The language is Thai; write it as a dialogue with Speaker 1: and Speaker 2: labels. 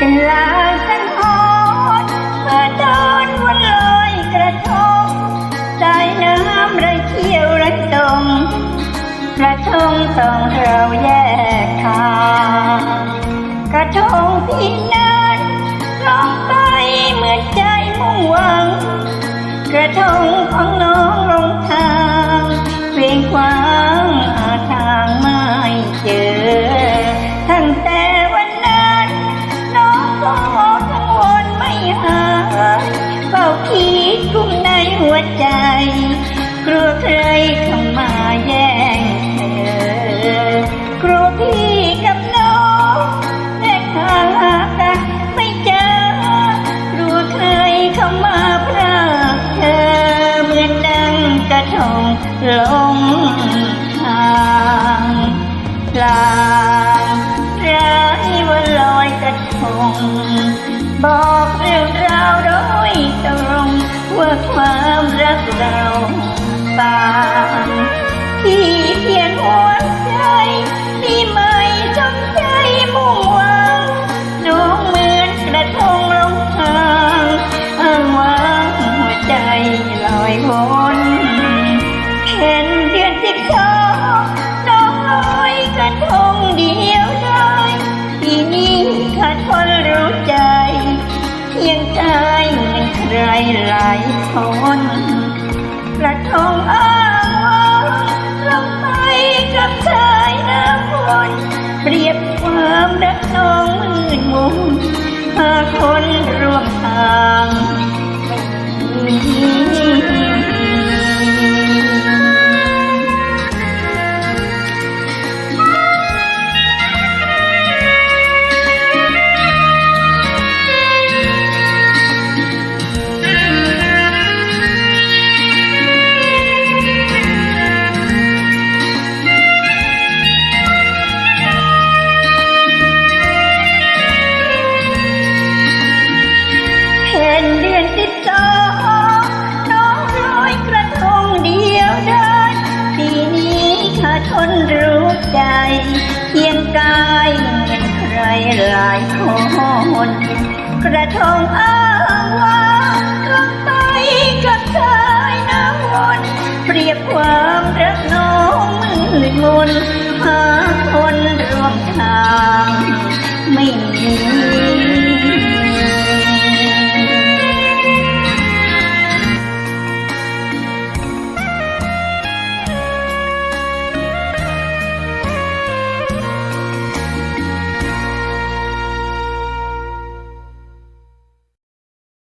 Speaker 1: เป็นลางสังหรณ์มื่อตนวนลอยกระทงสายน้ำระเที่ยวระตมกระทงต้องเราแยกทางกระทงพี่นั้นลองไปเมือใจมุ่งหวัง กระทงของน้องลงทาง ลงทางกลางร้ายวันลอยกระทงบอกเรื่องราวโดยตรงว่าความรักเราต่างที่เพียงหัวใจที่ไม่สนใจมุ่งหวังน้องเหมือนกระทงลงทางอ้างว้างหัวใจลอยว ได้ใจเหมือนใครหลายคนกระทงอ้างว่าลงไปกับชายน้ำวนเปรียบความรักน้องมืนมุนหาคน อนสิบสองน้อยกระทงเดียวได้ปีนี้ข้าทนรู้ใจเคียงกายเหมือนใครหลายคนกระทงอ้างว่าลงไปกับชายน้ำวนเปรียบความรักน้องมืดมนหาคนร่วมทาง ไม่มี